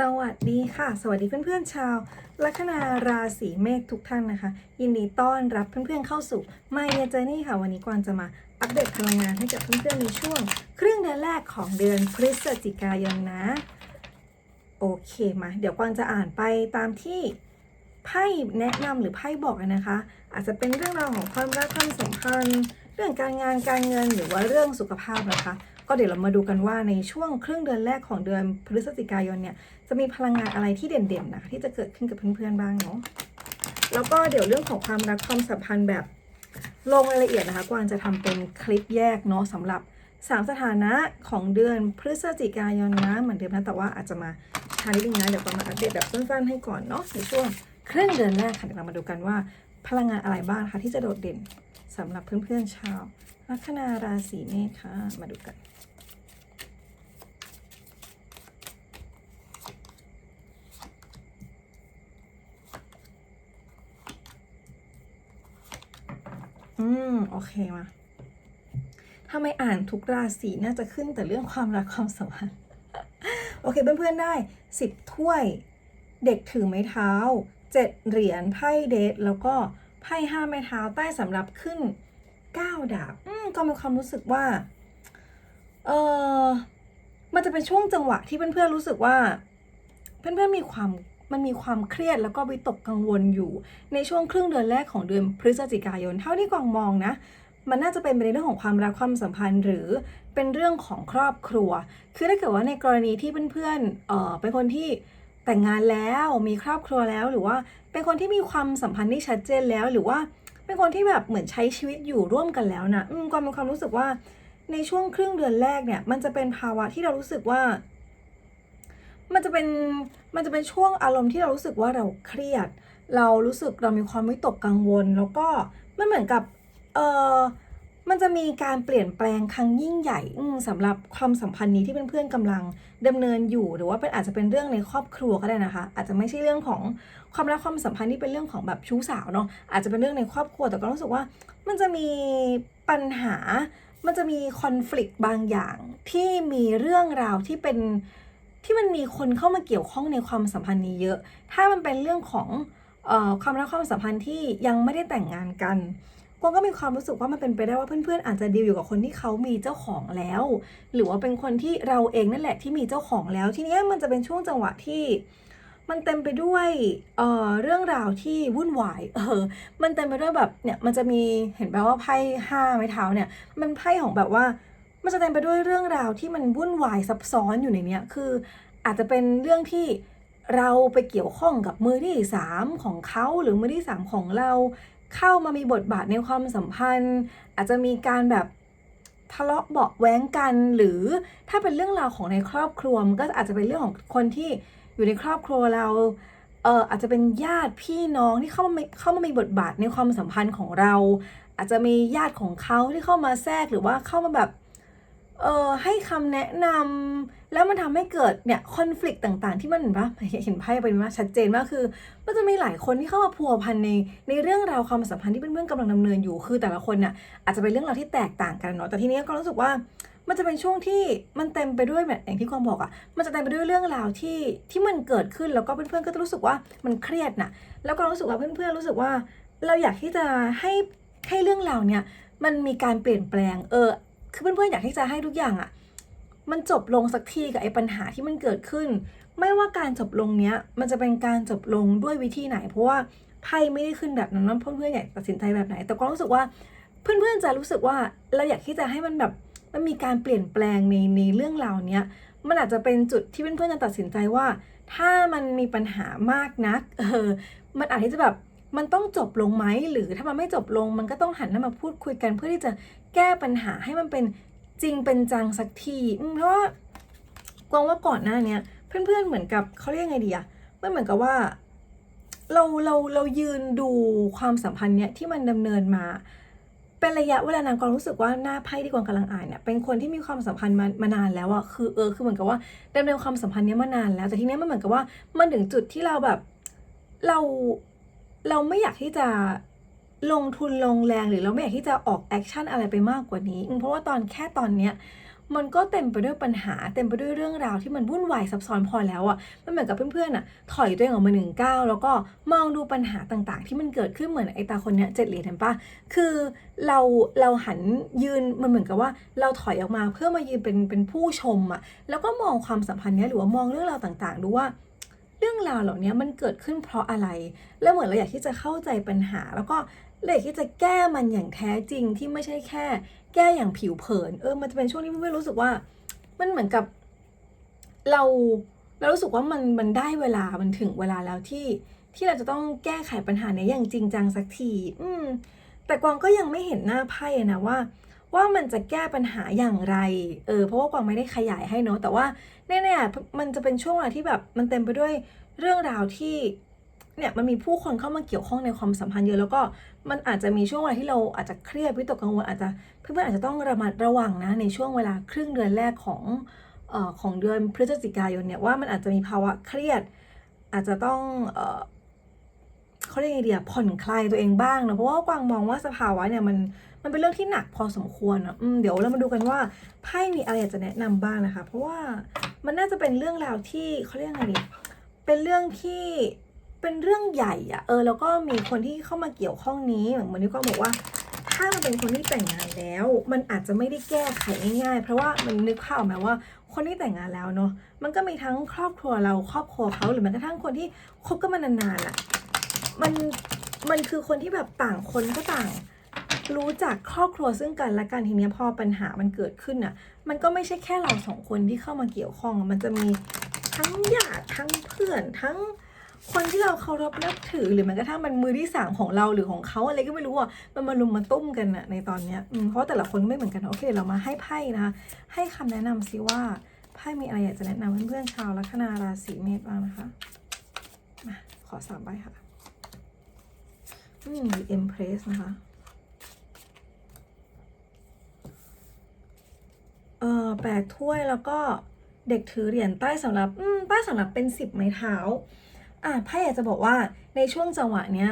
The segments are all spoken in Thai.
สวัสดีค่ะ สวัสดีเพื่อนๆชาว ลัคนาราศีเมษทุกท่านนะคะ ยินดีต้อนรับเพื่อนๆเข้าสู่ My Year Journey ค่ะ วันนี้กวางจะมาอัปเดตพลังงานให้กับเพื่อนๆในช่วง ครึ่งเดือนแรกของเดือนพฤศจิกายนนะ โอเคมา เดี๋ยวกวางจะอ่านไปตามที่ไพ่แนะนำหรือไพ่บอกนะคะ อาจจะเป็นเรื่องราวของความรักความสัมพันธ์เรื่องการงานการเงินหรือว่าเรื่องสุขภาพนะคะ ก็เดี๋ยวเรามาดูกันว่าในช่วงครึ่งเดือนแรกของเดือนพฤศจิกายนเนี่ยจะมีพลังงานอะไรที่เด่นๆนะที่จะเกิดขึ้นกับเพื่อนๆบ้างเนาะแล้วก็เดี๋ยวเรื่องของความรักความสัมพันธ์แบบลงรายละเอียดนะคะกวางจะทำเป็นคลิปแยกเนาะสำหรับสามสถานะของเดือนพฤศจิกายนนะเหมือนเดิมนะแต่ว่าอาจจะมาช้านิดนึงนะเดี๋ยวกวางมาอัปเดตแบบสั้นๆให้ก่อนเนาะในช่วงครึ่งเดือนแรกค่ะเดี๋ยวเรามาดูกันว่าพลังงานอะไรบ้างคะที่จะโดดเด่น สำหรับเพื่อนๆชาว ลัคนาราศีเมษค่ะ มาดูกันอืม โอเคมาทำไม่อ่านทุกราศีน่าจะขึ้นแต่เรื่องความรักความสัมพันธ์โอเคเพื่อนๆได้สิบถ้วย เด็กถือไม้เท้าเจ็ดเหรียญไพ่เดทแล้วก็ ไพ่ห้าไม้เท้าใต้สำหรับขึ้นเก้าดาบอืมก็มีความรู้สึกว่า เออมันจะเป็นช่วงจังหวะที่เพื่อนๆรู้สึกว่า เพื่อนๆมีความมันมีความเครียดแล้วก็วิตกกังวลอยู่ ในช่วงครึ่งเดือนแรกของเดือนพฤศจิกายน เท่าที่กวางมองนะ มันน่าจะเป็นในเรื่องของความรักความสัมพันธ์ หรือเป็นเรื่องของครอบครัว คือถ้าเกิดว่าในกรณีที่เพื่อนๆเออเป็นคนที่ แต่งงานแล้วมีครอบครัวแล้วหรือว่าเป็นคนที่มีความสัมพันธ์ที่ชัดเจนแล้ว หรือว่าเป็นคนที่แบบเหมือนใช้ชีวิตอยู่ร่วมกันแล้วนะอืมกวางมีความรู้สึกว่าในช่วงครึ่งเดือนแรกเนี่ย มันจะเป็นภาวะที่เรารู้สึกว่า มันจะเป็นมันจะเป็นช่วงอารมณ์ที่เรารู้สึกว่าเราเครียด เรารู้สึกเรามีความวิตกกังวล แล้วก็มันเหมือนกับ เออ มันจะมีการเปลี่ยนแปลงครั้งยิ่งใหญ่อืมสำหรับความสัมพันธ์นี้ที่เพื่อนๆกำลังดำเนินอยู่ หรือว่าเป็นอาจจะเป็นเรื่องในครอบครัวก็ได้นะคะ อาจจะไม่ใช่เรื่องของความรักความสัมพันธ์ที่เป็นเรื่องของแบบชู้สาวเนาะอาจจะเป็นเรื่องในครอบครัวแต่ก็รู้สึกว่า มันจะมีปัญหา มันจะมีคอน FLICT บางอย่างที่มีเรื่องราวที่เป็นที่มันมีคนเข้ามาเกี่ยวข้องในความสัมพันธ์นี้เยอะ ถ้ามันเป็นเรื่องของออความรักความสัมพันธ์ที่ยังไม่ได้แต่งงานกัน วงก็มีความรู้สึกว่ามันเป็นไปได้ว่าเพื่อนๆ อาจจะดีลอยู่กับคนที่เขามีเจ้าของแล้ว หรือว่าเป็นคนที่เราเองนั่นแหละที่มีเจ้าของแล้ว ทีนี้มันจะเป็นช่วงจังหวะที่มันเต็มไปด้วยเอ่อเรื่องราวที่วุ่นวาย เออ มันเต็มไปด้วยแบบเนี่ยมันจะมีเห็นไหมว่าไพ่ห้าไม้เท้าเนี่ย มันไพ่ของแบบว่า มันจะเต็มไปด้วยเรื่องราวที่มันวุ่นวายซับซ้อนอยู่ในเนี้ยคือ อาจจะเป็นเรื่องที่เราไปเกี่ยวข้องกับมือที่สามของเขาหรือมือที่สามของเรา เข้ามามีบทบาทในความสัมพันธ์ อาจจะมีการแบบทะเลาะเบาะแว้งกันหรือถ้าเป็นเรื่องราวของในครอบครัวมันก็อาจจะเป็นเรื่องของคนที่อยู่ในครอบครัวเราเอออาจจะเป็นญาติพี่น้องที่เข้ามาเข้ามามีบทบาทในความสัมพันธ์ของเรา อาจจะมีญาติของเขาที่เข้ามาแทรกหรือว่าเข้ามาแบบเออให้คำแนะนำ แล้วมันทำให้เกิดเนี่ยคอน FLICT ต่างๆ ที่มันเห็นปะเห็นไพ่เป็นว่าชัดเจนมากคือมันจะมีหลายคนที่เข้ามาพัวพันในในเรื่องราวความสัมพันธ์ที่เพื่อนๆกำลังดำเนินอยู่คือแต่ละคนเนี่ยอาจจะเป็นเรื่องราวที่แตกต่างกันเนาะแต่ทีนี้ก็รู้สึกว่ามันจะเป็นช่วงที่มันเต็มไปด้วยแบบอย่างที่กวางบอกอะ่ะ มันจะเต็มไปด้วยเรื่องราวที่ที่มันเกิดขึ้นแล้วก็เพื่อนๆก็จะรู้สึกว่ามันเครียดน่ะ แล้วก็รู้สึกว่าเพื่อนๆรู้สึกว่า เราอยากที่จะให้ให้เรื่องราวเนี่ยมันมีการเปลี่ยนแปลง เออ คือเพื่อนๆอยากที่จะให้ทุกอย่างอะ่ะ มันจบลงสักทีกับไอ้ปัญหาที่มันเกิดขึ้น ไม่ว่าการจบลงเนี้ยมันจะเป็นการจบลงด้วยวิธีไหน เพราะว่าไพ่ไม่ได้ขึ้นแบบนั้นนะเพื่อนๆอยากตัดสินใจแบบไหน แต่ก็รู้สึกว่าเพื่อนๆจะรู้สึกว่าเราอยากที่จะให้มันแบบมันมีการเปลี่ยนแปลงในในเรื่องราวเนี้ยมันอาจจะเป็นจุดที่เพื่อนๆจะตัดสินใจว่า ถ้ามันมีปัญหามากนักเออมันอาจจะแบบมันต้องจบลงไหมหรือถ้ามันไม่จบลง มันก็ต้องหันหน้ามาพูดคุยกันเพื่อที่จะแก้ปัญหาให้มันเป็น จริงเป็นจังสักทีเพราะว่ากวางว่าก่อนหน้าเนี้ยเพื่อนๆเหมือนกับเขาเรียกไงดีอะมันเหมือนกับว่า เราเราเรายืนดูความสัมพันธ์เนี้ยที่มันดำเนินมา เป็นระยะเวลานานกวางรู้สึกว่าหน้าไพ่ที่กวางกำลังอ่านเนี่ยเป็นคนที่มีความสัมพันธ์มามานานแล้วอะคือเออคือเหมือนกับว่าดำเนินความสัมพันธ์เนี้ยมานานแล้วแต่ทีเนี้ยมันเหมือนกับว่ามันถึงจุดที่เราแบบเราเราไม่อยากที่จะ ลงทุนลงแรงหรือเราไม่อยากที่จะออกแอคชั่นอะไรไปมากกว่านี้อืมเพราะว่าตอนแค่ตอนเนี้ยมันก็เต็มไปด้วยปัญหาเต็มไปด้วยเรื่องราวที่มันวุ่นวายซับซ้อนพอแล้วอะ่ะมันเหมือนกับเพื่อนๆอะถอยตัวเองออกมาหนึ่งก้าวแล้วก็มองดูปัญหาต่างๆ ที่มันเกิดขึ้นเหมือนไอ้ตาคนเนี้ยเจ็ดเหรียญเห็นปะคือเราเราหันยืนมันเหมือนกับว่าเราถอยออกมาเพื่อมายืนเป็นเป็นผู้ชมอะ่ะแล้วก็มองความสัมพันธ์เนี้ยหรือว่ามองเรื่องราวต่างๆดูว่าเรื่องราวเหล่านี้มันเกิดขึ้นเพราะอะไร แล้วเหมือนเราอยากที่จะเข้าใจปัญหา แล้วก็ เราอยที่จะแก้มันอย่างแท้จริงที่ไม่ใช่แค่ แก้อย่างผิวเผิน เออ มันจะเป็นช่วงที่ไม่รู้สึกว่า มันเหมือนกับ เราเรารู้สึกว่ามันมันได้เวลามันถึงเวลาแล้วที่ที่เราจะต้องแก้ไขปัญหานี้อย่างจริงจังสักที อืม แต่กวางก็ยังไม่เห็นหน้าไพ่นะว่า ว่ามันจะแก้ปัญหาอย่างไร เออ เพราะว่ากวางไม่ได้ขยายให้เนอะแต่ว่าแน่ๆมันจะเป็นช่วงเวลาที่แบบมันเต็มไปด้วยเรื่องราวที่ เนี่ยมันมีผู้คนเข้ามาเกี่ยวข้องในความสัมพันธ์เยอะแล้วก็มันอาจจะมีช่วงเวลาที่เราอาจจะเครียดวิตกกังวลอาจจะเพื่อนๆอาจจะต้องระมัดระวังนะในช่วงเวลาครึ่งเดือนแรกของออของเดือนพฤศจิกายนเนี่ยว่ามันอาจจะมีภาวะเครียด อาจจะต้องเออเขาเรียกไงเดียผ่อนคลายตัวเองบ้างนะเพราะว่ากวางมองว่าสภาวะเนี่ยมันมันเป็นเรื่องที่หนักพอสมควรนะอืมเดี๋ยวเรามาดูกันว่าไพ่มีอะไรอยากจะแนะนำบ้างนะคะ เพราะว่ามันน่าจะเป็นเรื่องราวที่เขาเรียกไงดีเป็นเรื่องที่ เป็นเรื่องใหญ่อะเออแล้วก็มีคนที่เข้ามาเกี่ยวข้องนี้เหมือนที่ก็บอกว่า ถ้ามันเป็นคนที่แต่งงานแล้ว มันอาจจะไม่ได้แก้ไขง่ายๆ เพราะว่ามันนึกภาพออกไหมว่า คนที่แต่งงานแล้วเนาะมันก็มีทั้งครอบครัวเราครอบครัวเขาหรือแม้กระทั่งคนที่คบกันมานานๆอะมันมันคือคนที่แบบต่างคนก็ต่างรู้จักครอบครัวซึ่งกันและกันทีนี้พอปัญหามันเกิดขึ้นอะมันก็ไม่ใช่แค่เราสองคนที่เข้ามาเกี่ยวข้อง มันจะมีทั้งญาติทั้งเพื่อนทั้ง คนที่เราเคารพนับถือหรือแม้กระทั่งมันมือที่สามของเราหรือของเขาอะไรก็ไม่รู้อะมันมาลุมมาตุ้มกันอะในตอนเนี้ยเพราะแต่ละคนไม่เหมือนกันโอเค เรามาให้ไพ่นะคะให้คำแนะนำซิว่าไพ่มีอะไรอยากจะแนะนำเพื่อนๆชาวลัคนาราศีเมษบ้างนะคะมาขอสามใบค่ะอืมมี Empress นะคะเอ่อแปดถ้วยแล้วก็เด็กถือเหรียญใต้สำหรับ อืมใต้สำหรับเป็นสิบไม้เท้า อะไพ่อยากจะบอกว่าในช่วงจังหวะเนี้ย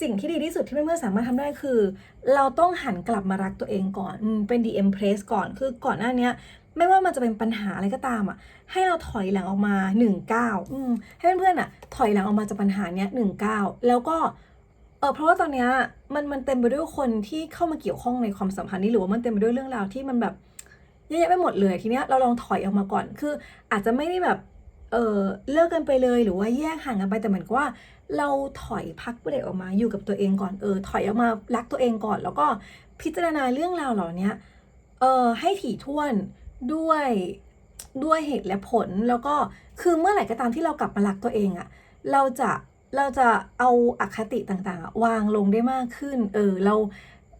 สิ่งที่ดีที่สุดที่เพื่อนๆสามารถทำได้คือ เราต้องหันกลับมารักตัวเองก่อนอเป็น DM Press ก่อนคือก่อนหน้านี้ไม่ว่ามันจะเป็นปัญหาอะไรก็ตามอะ ให้เราถอยหลังออกมา1นึ่งก้าให้เพื่อนๆอะ ถอยหลังออกมาจากปัญหาเนี้ยหนึ่งก้าแล้วก็เออเพราะว่าตอนเนี้ยมันมันเต็มไปด้วยคนที่เข้ามาเกี่ยวข้องในความสัมพันธ์นี้หรือว่ามันเต็มไปด้วยเรื่องราวที่มันแบบเยอะแยะไปหมดเลยทีเนี้ยเราลองถอยออกมาก่อนคือ อาจจะไม่ได้แบบ เออเลิกกันไปเลยหรือว่าแยกห่างกันไปแต่เหมือนกับว่า เราถอยพักเบรกออกมาอยู่กับตัวเองก่อนเออถอยออกมารักตัวเองก่อน แล้วก็พิจารณาเรื่องราวเหล่านี้เออให้ถี่ถ้วนด้วยด้วยเหตุและผลแล้วก็คือเมื่อไหร่ก็ตามที่เรากลับมารักตัวเองอะเราจะเราจะเอาอาคติต่างๆอะวางลงได้มากขึ้น เออ เรา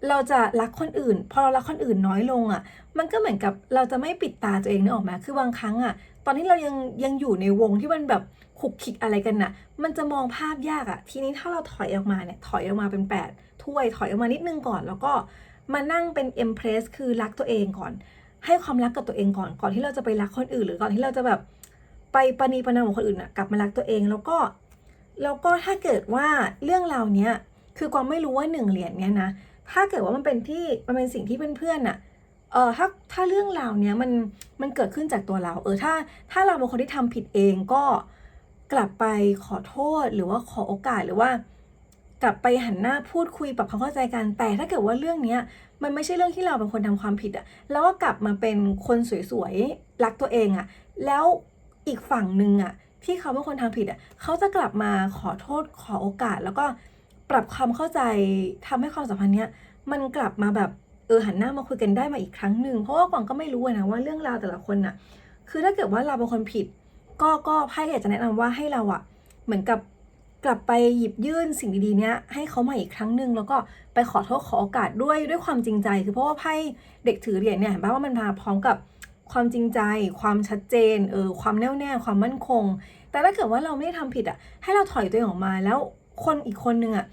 เราจะรักคนอื่น พอเรารักคนอื่นน้อยลงอะมันก็เหมือนกับเราจะไม่ปิดตาตัวเองนึกออกไหมคือบางครั้งอะตอนที่เรายังยังอยู่ในวงที่มันแบบขุกขิกอะไรกันน่ะ มันจะมองภาพยากอะทีนี้ถ้าเราถอยออกมาเนี่ย ถอยออกมาเป็น 8 ถ้วยถอยออกมานิดนึงก่อน แล้วก็มานั่งเป็นเอ็มเพรสคือรักตัวเองก่อน ให้ความรักกับตัวเองก่อน ก่อนที่เราจะไปรักคนอื่น หรือก่อนที่เราจะแบบไปปณีประนอมคนอื่นอะกลับมารักตัวเอง แล้วก็ แล้วก็ถ้าเกิดว่าเรื่องราวเนี้ย คือความไม่รู้ว่าหนึ่งเหรียญเนี้ยนะ ถ้าเกิดว่ามันเป็นที่มันเป็นสิ่งที่เพื่อนๆน่ะเออถ้าถ้าเรื่องราวเนี้ยมันมันเกิดขึ้นจากตัวเรา เออถ้าถ้าเราเป็นคนที่ทำผิดเองก็กลับไปขอโทษหรือว่าขอโอกาสหรือว่า กลับไปหันหน้าพูดคุยปรับความเข้าใจกันแต่ถ้าเกิดว่าเรื่องเนี้ยมันไม่ใช่เรื่องที่เราเป็นคนทำความผิดอะแล้วก็กลับมาเป็นคนสวยๆรักตัวเองอะแล้วอีกฝั่งหนึ่งอะที่เขาเป็นคนทำผิดอะเขาจะกลับมาขอโทษขอโอกาสแล้วก็ ปรับความเข้าใจทำให้ความสัมพันธ์เนี้ยมันกลับมาแบบเออหันหน้ามาคุยกันได้มาอีกครั้งหนึ่งเพราะว่ากวางก็ไม่รู้นะว่าเรื่องราวแต่ละคนน่ะ คือถ้าเกิดว่าเราเป็นคนผิด ก็ก็ไพ่อยากจะแนะนำว่าให้เราอะเหมือนกับกลับไปหยิบยื่นสิ่งดีๆเนี้ยให้เขามาอีกครั้งหนึ่งแล้วก็ไปขอโทษขอโอกาสด้วยด้วยความจริงใจ คือเพราะว่าไพ่เด็กถือเหรียญเนี่ยเห็นป่ะว่ามันมาพร้อมกับความจริงใจ ความชัดเจนเออความแน่วแน่ความมั่นคง แต่ถ้าเกิดว่าเราไม่ได้ทำผิดอะให้เราถอยตัวเองออกมาแล้ว คนอีกคนนึงอะ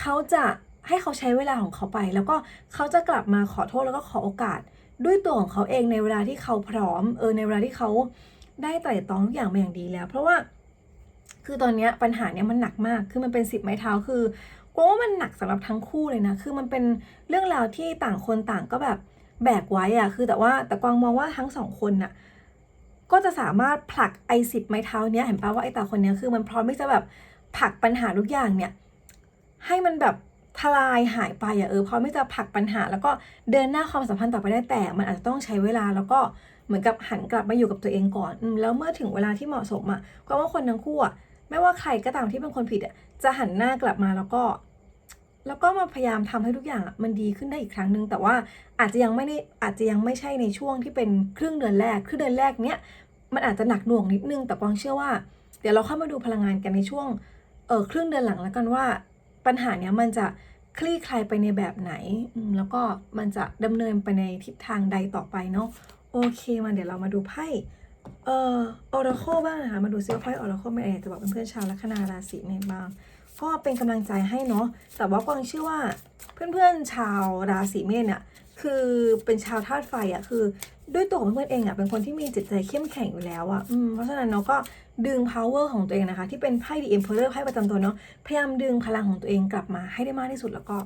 เขาจะให้เขาใช้เวลาของเขาไป แล้วก็เขาจะกลับมาขอโทษแล้วก็ขอโอกาส ด้วยตัวของเขาเองในเวลาที่เขาพร้อมเออในเวลาที่เขาได้ไต่ตองทุกอย่างมาอย่างดีแล้ว เพราะว่าคือตอนนี้ปัญหาเนี้ยมันหนักมาก คือมันเป็นสิบไม้เท้า คือกลัวว่ามันหนักสำหรับทั้งคู่เลยนะ คือมันเป็นเรื่องราวที่ต่างคนต่างก็แบบแบกไว้อะคือแต่ว่าแต่กวางมองว่าทั้งสองคนน่ะ ก็จะสามารถผลักไอ้สิบไม้เท้าเนี้ยเห็นปะว่าไอ้ตาคนเนี้ยคือมันพร้อมที่จะแบบ ผักปัญหาทุกอย่างเนี่ย ให้มันแบบทลายหายไปอะเออพร้อมที่จะผลักปัญหา แล้วก็เดินหน้าความสัมพันธ์ต่อไปได้แต่ มันอาจจะต้องใช้เวลาแล้วก็เหมือนกับหันกลับมาอยู่กับตัวเองก่อนอืแล้วเมื่อถึงเวลาที่เหมาะสมอะก็ว่าคนทั้งคู่อะไม่ว่าใครก็ตามที่เป็นคนผิดอะจะหันหน้ากลับมาแล้วก็ แล้วก็มาพยายามทำให้ทุกอย่างมันดีขึ้นได้อีกครั้งหนึ่งแต่ว่าอาจจะยังไม่ได้อาจจะยังไม่ใช่ในช่วงที่เป็นครึ่งเดือนแรกครึ่งเดือนแรกเนี้ยมันอาจจะหนักหน่วงนิดนึงแต่กวางเชื่อว่า เดี๋ยวเราเข้ามาดูพลังงานกันในช่วง เออครึ่งเดือนหลังแล้วกันว่า ปัญหาเนี้ยมันจะคลี่คลายไปในแบบไหน แล้วก็มันจะดำเนินไปในทิศทางใดต่อไปเนาะโอเคมาเดี๋ยวเรามาดูไพ่เอ่อออร์โคบ้างนะคะมาดูซิว่าไพ่ออร์โคไม่อะไรจะบอกเพื่อนๆชาวลัคนาราศีในบ้าง ก็เป็นกำลังใจให้เนาะแต่ว่ากวางเชื่อว่าเพื่อนๆชาวราศีเมษเนี่ย คือเป็นชาวธาตุไฟอะ่ะคือ ด้วยตัวของเพื่อนเองอะ่ะเป็นคนที่มีจิตใจเข้มแข็งอยู่แล้วอะ่ะอืมเพราะฉะนั้นเนาะก็ดึง power ของตัวเองนะคะ ที่เป็นไพ่ The Emperor ไพ่ประจำตัวเนาะพยายามดึงพลังของตัวเองกลับมาให้ได้มากที่สุดแล้วก็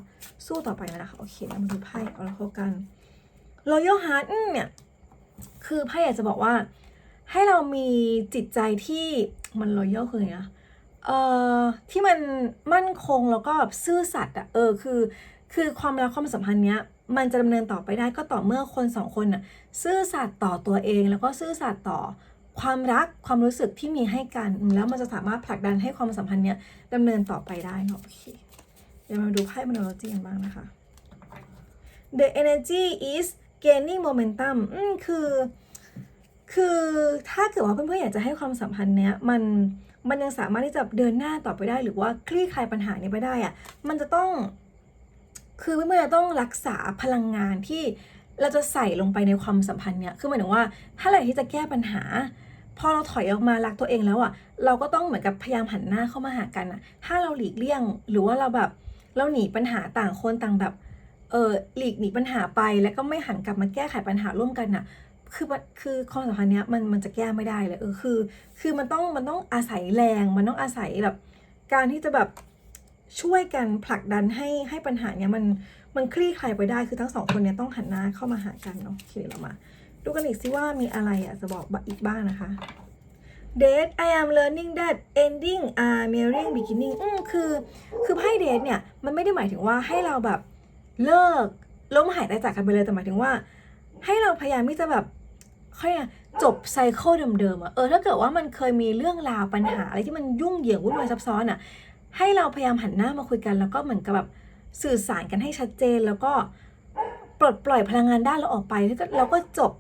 สู้ต่อไปนะคะโอเคมาดูไพ่เอาละเข้ากัน Royal Heart เนี่ยคือไพ่อยากจะบอกว่า ให้เรามีจิตใจที่มัน Royal คือไงอะเอ่อที่มันมั่นคงแล้วก็แบบซื่อสัตย์อะเออคือ คือความรักความสัมพันธ์เนี้ย มันจะดำเนินต่อไปได้ก็ต่อเมื่อคนสองคนน่ะซื่อสัตย์ต่อตัวเอง แล้วก็ซื่อสัตย์ต่อความรักความรู้สึกที่มีให้กัน แล้วมันจะสามารถผลักดันให้ความสัมพันธ์เนี้ยดำเนินต่อไปได้เนาะโอเคเดี๋ยวมาดูไพ่มโนโลจีกันบ้างนะคะ The energy is gaining momentum อืมคือ คือถ้าเกิดว่าเพื่อนๆอยากจะให้ความสัมพันธ์เนี้ยมันมันยังสามารถที่จะเดินหน้าต่อไปได้ หรือว่าคลี่คลายปัญหานี้ไปได้อะมันจะต้อง คือเพื่อนๆต้องรักษาพลังงานที่เราจะใส่ลงไปในความสัมพันธ์เนี่ย คือหมายถึงว่า ถ้าอะไรที่จะแก้ปัญหา พอเราถอยออกมารักตัวเองแล้วอะ่ะ เราก็ต้องเหมือนกับพยายามหันหน้าเข้ามาหากันอะ่ะ ถ้าเราหลีกเลี่ยง หรือว่าเราแบบ เราหนีปัญหาต่างคนต่างแบบ เออหลีกหนีปัญหาไป แล้วก็ไม่หันกลับมาแก้ไขปัญหาร่วมกันน่ะ คือ คือความสัมพันธ์เนี้ยมัน มันจะแก้ไม่ได้เลย เออ คือ คือมันต้อง มันต้องอาศัยแรง มันต้องอาศัยแบบ การที่จะแบบ ช่วยกันผลักดันให้ให้ปัญหาเนี้ยมันมันคลี่คลายไปได้คือทั้งสองคนเนี้ยต้องหันหน้าเข้ามาหากันเนาะโอเคเรามาดูกันอีกสิว่ามีอะไรอะจะบอกอีกบ้างนะคะ Date I am learning that ending are mirroring beginning อืมคือคือไพ่เดทเนี่ย มันไม่ได้หมายถึงว่าให้เราแบบเลิกล้มหายตายจากกันไปเลยแต่หมายถึงว่า ให้เราพยายามที่จะแบบค่อยจบไซเคิลเดิมๆอะเออถ้าเกิดว่ามันเคยมีเรื่องราวปัญหาอะไรที่มันยุ่งเหยิงวุ่นวายซับซ้อนอะ ให้เราพยายามหันหน้ามาคุยกัน แล้วก็เหมือนกับแบบสื่อสารกันให้ชัดเจน แล้วก็ปลดปล่อยพลังงานด้านเราออกไปแล้วก็เราก็จบ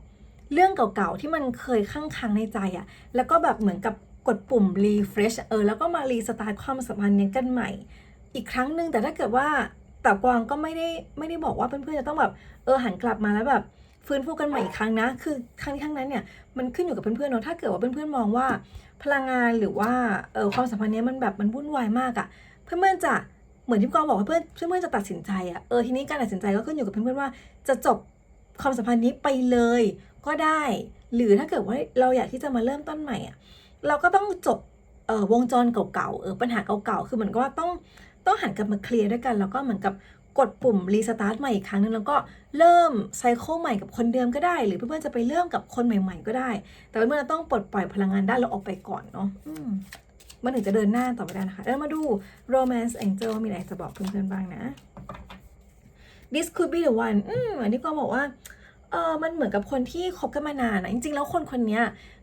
เรื่องเก่าๆที่มันเคยค้างค้างในใจอะแล้วก็แบบเหมือนกับกดปุ่ม refresh เออแล้วก็มารีสตาร์ทความสัมพันธ์นี้กันใหม่ อีกครั้งหนึ่งแต่ถ้าเกิดว่าแต่กวางก็ไม่ได้ไม่ได้บอกว่าเพื่อนๆจะต้องแบบเออหันกลับมาแล้วแบบฟื้นฟูกันใหม่อีกครั้งนะ คือครั้งที่ครั้งนั้นเนี่ยมันขึ้นอยู่กับเพื่อนๆเนอะถ้าเกิดว่าเพื่อนๆมองว่า พลังงานหรือว่าเออความสัมพันธ์เนี้ยมันแบบมันวุ่นวายมากอะ่ะ เพื่อนๆจะเหมือนที่กวางบอกว่าเพื่อนเพื่อนๆจะตัดสินใจอะ่ะเออทีนี้การตัดสินใจก็ขึ้นอยู่กับเพื่อนๆว่า จะจบความสัมพันธ์นี้ไปเลยก็ได้ หรือถ้าเกิดว่าเราอยากที่จะมาเริ่มต้นใหม่อะ่ะเราก็ต้องจบเออวงจรเก่าๆเออปัญหาเก่าๆคือเหมือนกับว่าต้องต้องหันกลับมาเคลียร์ด้วยกัน แล้วก็เหมือนกับ กดปุ่มรีสตาร์ทใหม่อีกครั้งนึงแล้วก็เริ่มไซเคิลใหม่กับคนเดิมก็ได้ หรือเพื่อนๆจะไปเริ่มกับคนใหม่ ๆ ก็ได้ แต่เพื่อนๆต้องปลดปล่อยพลังงานด้านเราออกไปก่อนเนาะอืมมันถึงจะเดินหน้าต่อไปได้นะคะแล้วมาดู romance angel ว่ามีอะไรจะบอกเพื่อนๆบ้างนะ this could be the one อืมอันนี้ก็บอกว่าเออมันเหมือนกับคนที่คบกันมานานนะจริง ๆ แล้วคนคนนี้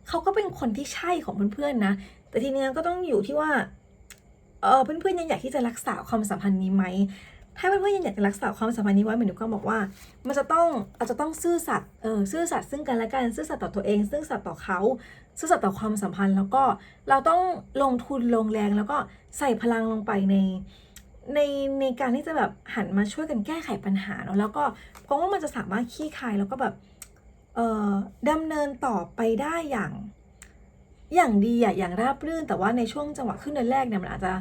เขาก็เป็นคนที่ใช่ของเพื่อนๆนะ แต่ทีเนี้ยก็ต้องอยู่ที่ว่าเออเพื่อนๆยังอยากที่จะรักษาความสัมพันธ์นี้ไหม ถ้าเพื่อนๆยังอยากจะรักษาความสัมพันธ์นี้ไว้เหมือนที่ก็บอกว่า มันจะต้องอาจจะต้องซื่อสัตย์เออซื่อสัตย์ซึ่งกันและกันซื่อสัตย์ต่อตัวเอง ซื่อสัตย์ต่อเขา ซื่อสัตย์ต่อความสัมพันธ์ แล้วก็เราต้องลงทุนลงแรงแล้วก็ใส่พลังลงไปในในในการที่จะแบบหันมาช่วยกันแก้ไขปัญหาเนาะแล้วก็ก็ว่ามันจะสามารถขี้คายแล้วก็แบบเอ่อดำเนินต่อไปได้อย่าง อย่างดีอะอย่างราบรื่น แต่ว่าในช่วงจังหวะขึ้นเดือนแรกเนี่ยมันอาจจะ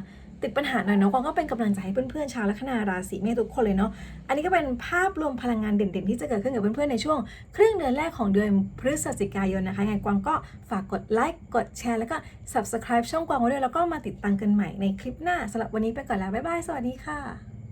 ติดปัญหาหน่อยเนาะกวางก็เป็นกำลังใจให้เพื่อนๆชาวลัคนาราศีเมษทุกคนเลยเนาะอันนี้ก็เป็นภาพรวมพลังงานเด่นๆ ที่จะเกิดขึ้นกับเพื่อนๆในช่วง ครึ่งเดือนแรกของเดือนพฤศจิกายนนะคะไงกวางก็ฝากกดไลค์กดแชร์แล้วก็ subscribe ช่องกวางไว้ด้วยแล้วก็มาติดตามกันใหม่ในคลิปหน้าสำหรับวันนี้ไปก่อนแล้วบ๊ายบายสวัสดีค่ะ